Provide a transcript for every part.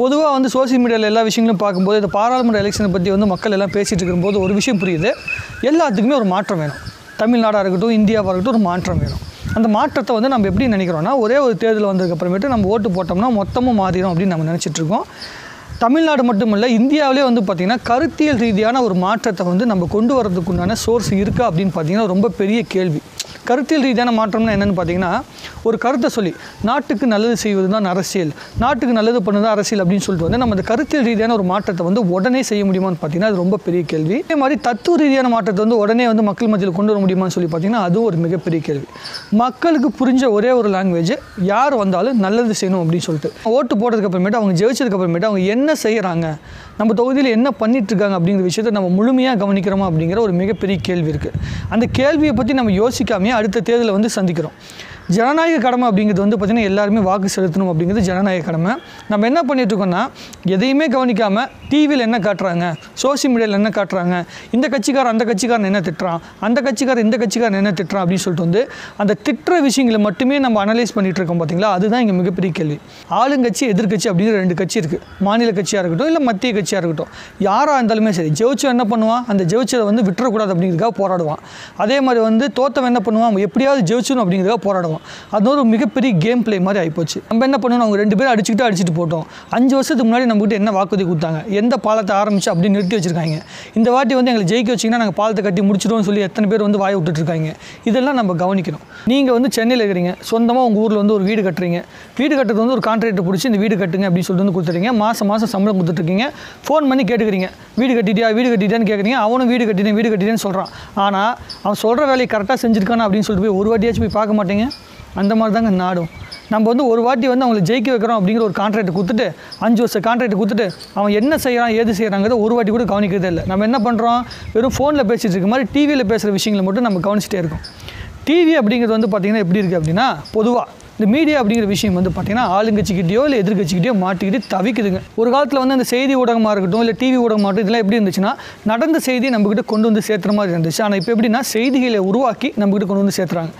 பொதுவாக வந்து சோஷியல் மீடியாவில் எல்லா விஷயங்களும் பார்க்கும்போது இந்த பாராளுமன்ற எலெக்ஷனை பற்றி வந்து மக்கள் எல்லாம் பேசிகிட்டு இருக்கும்போது ஒரு விஷயம் புரியுது. எல்லாத்துக்குமே ஒரு மாற்றம் வேணும். தமிழ்நாடாக இருக்கட்டும் இந்தியாவாக இருக்கட்டும் ஒரு மாற்றம் வேணும். அந்த மாற்றத்தை வந்து நம்ம எப்படி நினைக்கிறோன்னா ஒரே ஒரு தேர்தல் வந்ததுக்கு அப்புறமேட்டு நம்ம ஓட்டு போட்டோம்னா மொத்தமும் மாறிடும் அப்படின்னு நம்ம நினச்சிட்டு இருக்கோம். தமிழ்நாடு மட்டும் இல்லை இந்தியாவிலே வந்து பார்த்திங்கன்னா கருத்தியல் ரீதியான ஒரு மாற்றத்தை வந்து நம்ம கொண்டு வரதுக்குண்டான சோர்ஸ் இருக்கா அப்படின்னு பார்த்தீங்கன்னா ரொம்ப பெரிய கேள்வி. கருத்தியல் ரீதியான மாற்றம்னா என்னென்னு பார்த்தீங்கன்னா ஒரு கருத்தை சொல்லி நாட்டுக்கு நல்லது செய்வது தான் அரசியல் நாட்டுக்கு நல்லது பண்ணுறது அரசியல் அப்படின்னு சொல்லிட்டு வந்து நம்ம அந்த கருத்தியல் ரீதியான ஒரு மாற்றத்தை வந்து உடனே செய்ய முடியுமான்னு பார்த்தீங்கன்னா அது ரொம்ப பெரிய கேள்வி. அதே மாதிரி தத்துவ ரீதியான மாற்றத்தை வந்து உடனே வந்து மக்கள் மத்தியில் கொண்டு வர முடியுமான்னு சொல்லி பார்த்தீங்கன்னா அதுவும் ஒரு மிகப்பெரிய கேள்வி. மக்களுக்கு புரிஞ்ச ஒரே ஒரு லாங்குவேஜ் யார் வந்தாலும் நல்லது செய்யணும் அப்படின்னு சொல்லிட்டு. ஓட்டு போட்டதுக்கு அப்புறமேட்டு அவங்க ஜெயிச்சதுக்கு அப்புறமேட்டு அவங்க என்ன செய்கிறாங்க நம்ம தொகுதியில் என்ன பண்ணிட்டு இருக்காங்க அப்படிங்கிற விஷயத்தை நம்ம முழுமையாக கவனிக்கிறோமா அப்படிங்கிற ஒரு மிகப்பெரிய கேள்வி இருக்குது அந்த கேள்வியை பற்றி நம்ம யோசிக்காமையே அடுத்த தேர்தலை வந்து சந்திக்கிறோம். ஜனநாயக கடமை அப்படிங்கிறது வந்து பார்த்திங்கன்னா எல்லாருமே வாக்கு செலுத்தணும் அப்படிங்கிறது ஜனநாயக கடமை. நம்ம என்ன பண்ணிட்டுருக்கோன்னா எதையுமே கவனிக்காமல் டிவியில் என்ன காட்டுறாங்க சோஷியல் மீடியாவில் என்ன காட்டுறாங்க இந்த கட்சிக்காரன் அந்த கட்சிக்காரன் என்ன திட்டுறான் அந்த கட்சிக்காரன் இந்த கட்சிக்காரன் என்ன திட்டுறான் அப்படின்னு சொல்லிட்டு வந்து அந்த திட்டுற விஷயங்களை மட்டுமே நம்ம அனலைஸ் பண்ணிகிட்டு இருக்கோம் பார்த்தீங்களா? அதுதான் இங்கே மிகப்பெரிய கேள்வி. ஆளுங்கட்சி எதிர்கட்சி அப்படிங்கிற ரெண்டு கட்சி இருக்குது மாநில கட்சியாக இருக்கட்டும் இல்லை மத்திய கட்சியாக இருக்கட்டும். யாராக இருந்தாலுமே சரி ஜெயிச்சு என்ன பண்ணுவான்? அந்த ஜெயிச்சதை வந்து விட்டுறக்கூடாது அப்படிங்கிறதுக்காக போராடுவான். அதே மாதிரி வந்து தோத்தவன் என்ன பண்ணுவான்? எப்படியாவது ஜெயிச்சணும் அப்படிங்கிறதுக்காக போராடுவான். அது ஒரு மிகப்பெரிய கேம் பிளே மாதிரி ஆகிப்போச்சு நம்ம என்ன பண்ணணும் அவங்க ரெண்டு பேரும் அடிச்சுக்கிட்டு அடிச்சுட்டு போட்டோம். அஞ்சு வருஷத்துக்கு முன்னாடி நம்மகிட்ட என்ன வாக்குறுதி கொடுத்தாங்க? எந்த பாலத்தை ஆரம்பிச்சு அப்படி நிறுத்தி வச்சிருக்காங்க. இந்த வாட்டி வந்து எங்களை ஜெயிக்க வச்சிங்கன்னா நாங்கள் பாலத்தை கட்டி முடிச்சிடுவோம்னு சொல்லி எத்தனை பேர் வந்து வாய் விட்டுட்டுருக்காங்க இதெல்லாம் நம்ம கவனிக்கணும். நீங்கள் வந்து சென்னையில் இருக்கிறீங்க. சொந்தமாக உங்கள் ஊரில் வந்து ஒரு வீடு கட்டுறீங்க. வீடு கட்டுறது வந்து ஒரு கான்ட்ராக்டர் பிடிச்சி இந்த வீடு கட்டுங்க அப்படின்னு சொல்லிட்டு வந்து கொடுத்துறீங்க மாதம் மாதம் சம்பளம் கொடுத்துட்ருக்கீங்க ஃபோன் பண்ணி கேட்டுக்கிறீங்க. வீடு கட்டிட்டியா? வீடு கட்டிட்டியான்னு கேட்குறீங்க அவனும் வீடு கட்டிட்டேன் வீடு கட்டிட்டேன்னு சொல்கிறான் ஆனால் அவன் சொல்கிற வேலையை கரெக்டாக செஞ்சுருக்கானா அப்படின்னு சொல்லிட்டு போய் ஒரு வாட்டியாச்சும் போய் பார்க்க மாட்டீங்க? அந்த மாதிரி தாங்க நாடும். நம்ம வந்து ஒரு வாட்டி வந்து அவங்களை ஜெயிக்க வைக்கிறோம் அப்படிங்கிற ஒரு கான்ட்ராக்ட் கொடுத்துட்டு அஞ்சு வருஷம் கான்ட்ராக்ட் கொடுத்துட்டு அவன் என்ன செய்கிறான் ஏது செய்கிறாங்கிறத ஒரு வாட்டி கூட கவனிக்கிறதே இல்லை. நம்ம என்ன பண்ணுறோம் வெறும் ஃபோனில் பேசிகிட்டு இருக்க மாதிரி டிவியில் பேசுகிற விஷயங்களை மட்டும் நம்ம கவனிச்சிட்டே இருக்கோம். டிவி அப்படிங்கிறது வந்து பார்த்திங்கன்னா எப்படி இருக்குது அப்படின்னா பொதுவாக இந்த மீடியா அப்படிங்கிற விஷயம் வந்து பார்த்திங்கன்னா ஆளுங்கட்சிக்கிட்டயோ இல்லை எதிர்கட்சிக்கிட்டயோ மாட்டிக்கிட்டு தவிக்குதுங்க. ஒரு காலத்தில் வந்து அந்த செய்தி ஊடகமாக இருக்கட்டும் இல்லை டிவி ஊடகமாக இருக்கட்டும் இதெல்லாம் எப்படி இருந்துச்சுன்னா நடந்த செய்தியை நம்மக்கிட்ட கொண்டு வந்து சேர்த்துற மாதிரி இருந்துச்சு. ஆனால் இப்போ எப்படின்னா செய்திகளை உருவாக்கி நம்மக்கிட்ட கொண்டு வந்து சேர்த்துறாங்க.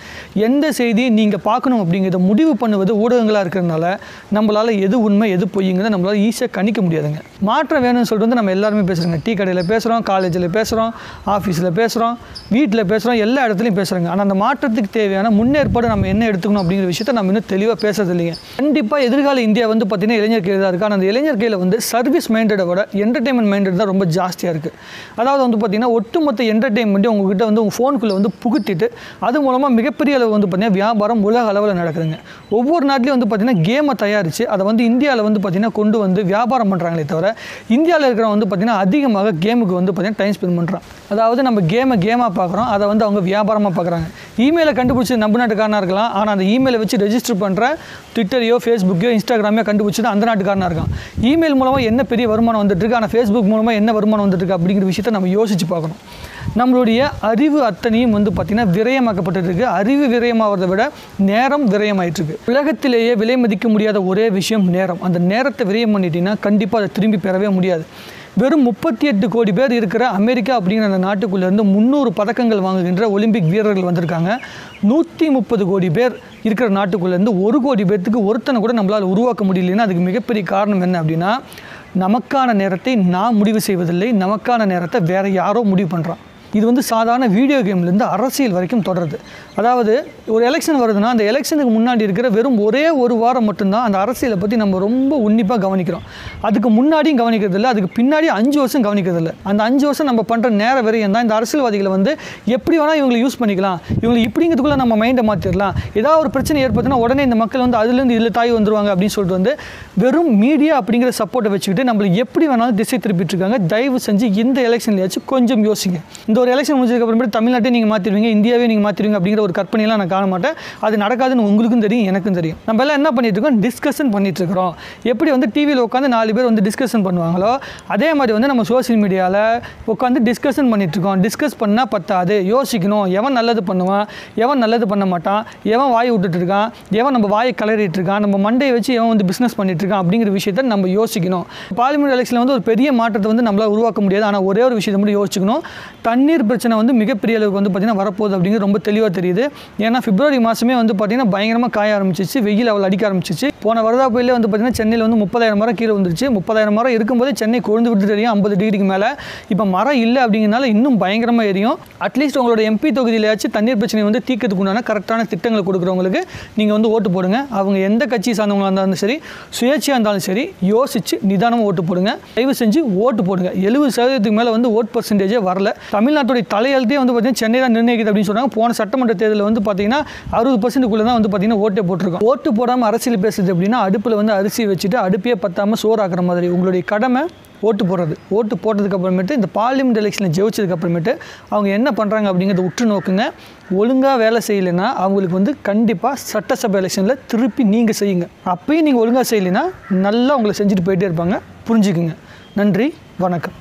எந்த செய்தியை நீங்கள் பார்க்கணும் அப்படிங்கிறத முடிவு பண்ணுவது ஊடகங்களாக இருக்கிறதுனால நம்மளால் எது உண்மை எது பொய்ங்கிறத நம்மளால் ஈஸியாக கணிக்க முடியாதுங்க. மாற்றம் வேணும்னு சொல்லிட்டு வந்து நம்ம எல்லாருமே பேசுகிறோங்க டீ கடையில் பேசுகிறோம் காலேஜில் பேசுகிறோம் ஆஃபீஸில் பேசுகிறோம் வீட்டில் பேசுகிறோம் எல்லா இடத்துலையும் பேசுகிறாங்க ஆனால் அந்த மாற்றத்துக்கு தேவையான முன்னேற்பாடு நம்ம என்ன எடுத்துக்கணும் அப்படிங்கிற விஷயத்தை நம்ம இன்னும் தெளிவாக பேசுறது இல்லைங்க. கண்டிப்பாக எதிர்கால இந்தியா வந்து பார்த்தீங்கன்னா இளைஞர் கையில் தான் இருக்குது ஆனால் அந்த இளைஞர் கையில் வந்து சர்வீஸ் மைண்டடை விட என்டர்டைன்மெண்ட் மைண்டட் தான் ரொம்ப ஜாஸ்தியாக இருக்குது அதாவது வந்து பார்த்திங்கன்னா ஒட்டுமொத்த என்டர்டைன்மெண்ட்டையும் உங்ககிட்ட வந்து உங்கள் ஃபோனுக்குள்ளே வந்து புகுத்திட்டு அது மூலமாக மிகப்பெரிய அளவு வந்து பார்த்திங்கன்னா வியாபாரம் உலக அளவில் நடக்குதுங்க. ஒவ்வொரு நாட்டிலையும் வந்து பார்த்திங்கன்னா கேமை தயாரித்து அதை வந்து இந்தியாவில் வந்து பார்த்திங்கன்னா கொண்டு வந்து வியாபாரம் பண்ணுறாங்களே தவிர இந்தியாவில் இருக்கிறவங்க வந்து பார்த்திங்கன்னா அதிகமாக கேமுக்கு வந்து பார்த்திங்கன்னா டைம் ஸ்பெண்ட் பண்ணுறான் அதாவது நம்ம கேமை கேமாக பார்க்குறோம் அதை வந்து அவங்க வியாபாரமாக பார்க்குறாங்க இமெயிலை கண்டுபிடிச்சி நம்ம நாட்டுக்காரனாக இருக்கலாம். ஆனால் அந்த இமெயிலை வச்சு ரெஜிஸ்டர் பண்ணுற ட்விட்டரையோ ஃபேஸ்புக்கையோ இன்ஸ்டாகிராமையோ கண்டுபிடிச்சது அந்த நாட்டுக்காரனாக இருக்கான். இமெயில் மூலமாக என்ன பெரிய வருமானம் வந்துட்டுருக்கு ஆனால் ஃபேஸ்புக் மூலமாக என்ன வருமானம் வந்துட்டுருக்கு அப்படிங்கிற விஷயத்தை நம்ம யோசிச்சு பார்க்கணும். நம்மளுடைய அறிவு அத்தனையும் வந்து பார்த்திங்கன்னா விரயமாக்கப்பட்டிருக்கு அறிவு விரயமாகிறத விட நேரம் விரயமாயிட்டுருக்கு உலகத்திலேயே விலை மதிக்க முடியாத ஒரே விஷயம் நேரம். அந்த நேரத்தை விரயம் பண்ணிட்டீங்கன்னா கண்டிப்பாக அதை திரும்பி பெறவே முடியாது. வெறும் முப்பத்தி எட்டு கோடி பேர் இருக்கிற அமெரிக்கா அப்படிங்கிற அந்த நாட்டுக்குள்ளேருந்து முந்நூறு பதக்கங்கள் வாங்குகின்ற ஒலிம்பிக் வீரர்கள் வந்திருக்காங்க. நூற்றி முப்பது கோடி பேர் இருக்கிற நாட்டுக்குள்ளேருந்து ஒரு கோடி பேர்த்துக்கு ஒருத்தனை கூட நம்மளால் உருவாக்க முடியலன்னா அதுக்கு மிகப்பெரிய காரணம் என்ன அப்படின்னா நமக்கான நேரத்தை நான் முடிவு செய்வதில்லை நமக்கான நேரத்தை வேறு யாரோ முடிவு பண்ணுறான் இது வந்து சாதாரண வீடியோ கேம்லேருந்து அரசியல் வரைக்கும் தொடருது. அதாவது ஒரு எலெக்ஷன் வருதுன்னா அந்த எலெக்ஷனுக்கு முன்னாடி இருக்கிற வெறும் ஒரே ஒரு வாரம் மட்டும்தான் அந்த அரசியலை பற்றி நம்ம ரொம்ப உன்னிப்பாக கவனிக்கிறோம். அதுக்கு முன்னாடியும் கவனிக்கிறதில்ல அதுக்கு பின்னாடி அஞ்சு வருஷம் கவனிக்கிறதில்ல. அந்த அஞ்சு வருஷம் நம்ம பண்ணுற நேர வரையும் தான் இந்த அரசியல்வாதிகளை வந்து எப்படி வேணால் இவங்களை யூஸ் பண்ணிக்கலாம் இவங்களை இப்படிங்கிறதுக்குள்ளே நம்ம மைண்டை மாற்றிடலாம் ஏதாவது ஒரு பிரச்சனை ஏற்பட்டுனா உடனே இந்த மக்கள் வந்து அதுலேருந்து இதில் தாய் வந்துருவாங்க அப்படின்னு சொல்லிட்டு வந்து வெறும் மீடியா அப்படிங்கிற சப்போர்ட்டை வச்சுக்கிட்டு நம்மளை எப்படி வேணாலும் திசை திருப்பிட்டு இருக்காங்க. தயவு செஞ்சு இந்த எலெக்ஷன்லையாச்சும் கொஞ்சம் யோசிங்க. இந்த ஒரு எலெக்ஷன் முடிஞ்சதுக்கு தமிழ்நாட்டை நீங்கள் மாற்றிடுவீங்க இந்தியாவே நீங்கள் மாற்றிடுவீங்க அப்படிங்கிற ஒரு கற்பனையெல்லாம் நான் காண மாட்டேன். அது நடக்காதுன்னு உங்களுக்கும் தெரியும் எனக்கும் தெரியும். நம்ம எல்லாம் என்ன பண்ணிட்டு இருக்கோம்? டிஸ்கஷன் பண்ணிட்டு இருக்கிறோம். எப்படி வந்து டிவியில் உட்காந்து நாலு பேர் வந்து டிஸ்கஷன் பண்ணுவாங்களோ அதே மாதிரி வந்து நம்ம சோஷியல் மீடியாவில் உட்காந்து டிஸ்கஷன் பண்ணிட்டு இருக்கோம். டிஸ்கஸ் பண்ணால் பத்தாது. யோசிக்கணும். எவன் நல்லது பண்ணுவான்? எவன் நல்லது பண்ண மாட்டான்? எவன் வாய் விட்டுட்டு இருக்கான்? எவன் நம்ம வாயை கலறிட்டு இருக்கான்? நம்ம மண்டையை வச்சு எவன் வந்து பிஸ்னஸ் பண்ணிட்டு இருக்கான்? அப்படிங்கிற விஷயத்தை நம்ம யோசிக்கணும். பார்லிமெண்ட் எலெக்ஷனில் வந்து ஒரு பெரிய மாற்றத்தை வந்து நம்மளால் உருவாக்க முடியாது. ஆனால் ஒரே ஒரு விஷயத்தை மட்டும் யோசிச்சுக்கணும். தண்ணி தண்ணீர் பிரச்சனை வந்து மிகப்பெரிய அளவுக்கு வந்து பார்த்திங்கன்னா வரப்போகுது அப்படிங்கிறது ரொம்ப தெளிவாக தெரியுது. ஏன்னா பிப்ரவரி மாதமே வந்து பார்த்திங்கன்னா பயங்கரமாக காய ஆரம்பிச்சிச்சு. வெயில் அவள் அடிக்க ஆரம்பிச்சிச்சு. போன வரதா புயலே வந்து பார்த்திங்கன்னா சென்னையில் வந்து முப்பதாயிரம் மரம் கீழே வந்துருச்சு முப்பதாயிரம் மரம் இருக்கும்போது சென்னை கொழுந்து விட்டு தெரியும். ஐம்பது டிகிரிக்கு மேலே. இப்போ மரம் இல்லை அப்படிங்கிறனால இன்னும் பயங்கரமாக எரியும். அட்லீஸ்ட் உங்களோட எம்பி தொகுதியிலேயாச்சும் தண்ணீர் பிரச்சனை வந்து தீர்க்கறதுக்கு உண்டான கரெக்டான திட்டங்களை கொடுக்குறவங்களுக்கு நீங்கள் வந்து ஓட்டு போடுங்க. அவங்க எந்த கட்சி சார்ந்தவங்களாக இருந்தாலும் சரி சுயேட்சையாக இருந்தாலும் சரி யோசிச்சு நிதானமாக ஓட்டு போடுங்க. தயவு செஞ்சு ஓட்டு போடுங்க. எழுபது சதவீதத்துக்கு மேலே வந்து ஓட் பர்சன்டேஜே வரல. தமிழ்நாடு தமிழ்நாட்டுடைய தலையெழுத்தே வந்து பார்த்தீங்கன்னா சென்னை தான் நிர்ணயிக்குது அப்படின்னு சொன்னாங்க போன சட்டமன்ற தேர்தலில் வந்து பார்த்தீங்கன்னா அறுபது பர்சன்ட்டுக்குள்ளே தான் வந்து பார்த்திங்கன்னா ஓட்டே போட்டிருக்கோம். ஓட்டு போடாமல் அரசியல் பேசுது அப்படின்னா அடுப்பில் வந்து அரிசி வச்சுட்டு அடுப்பே பத்தாமல் சோறு ஆக்குற மாதிரி உங்களுடைய கடமை ஓட்டு போடுறது. ஓட்டு போட்டதுக்கு அப்புறமேட்டு இந்த பார்லிமெண்ட் எலெக்ஷனில் ஜெயிச்சதுக்கு அப்புறமேட்டு அவங்க என்ன பண்ணுறாங்க அப்படிங்கிறத உற்று நோக்குங்க. ஒழுங்காக வேலை செய்யலைன்னா அவங்களுக்கு வந்து கண்டிப்பாக சட்டசபை எலெக்ஷனில் திருப்பி நீங்கள் செய்யுங்க. அப்பயும் நீங்கள் ஒழுங்காக செய்யலைன்னா நல்லா உங்களை செஞ்சுட்டு போயிட்டே இருப்பாங்க. புரிஞ்சுக்குங்க. நன்றி வணக்கம்.